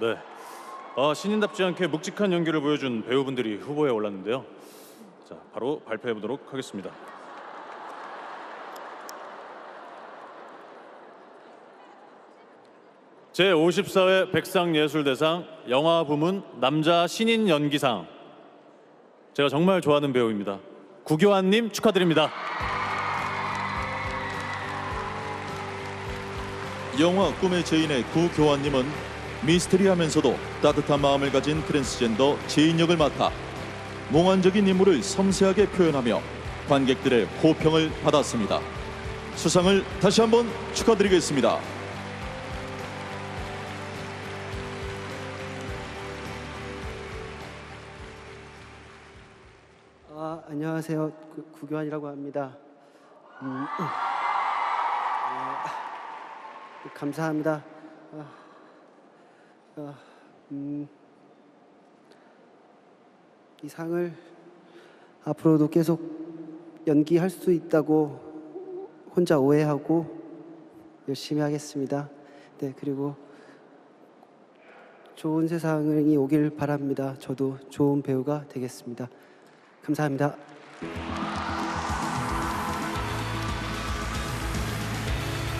네. 아, 신인답지 않게 묵직한 연기를 보여준 배우분들이 후보에 올랐는데요. 자, 바로 발표해 보도록 하겠습니다. 제 54회 백상예술대상 영화 부문 남자 신인 연기상. 제가 정말 좋아하는 배우입니다. 구교환님 축하드립니다. 영화 꿈의 제인의 구교환님은 미스터리하면서도 따뜻한 마음을 가진 트랜스젠더 제인 역을 맡아 몽환적인 인물을 섬세하게 표현하며 관객들의 호평을 받았습니다. 수상을 다시 한번 축하드리겠습니다. 아, 안녕하세요. 구, 구교환이라고 합니다. 음, 아, 감사합니다. 아, 아, 음, 이 상을 앞으로도 계속 연기할 수 있다고 혼자 오해하고 열심히 하겠습니다. 네, 그리고 좋은 세상이 오길 바랍니다. 저도 좋은 배우가 되겠습니다. 감사합니다.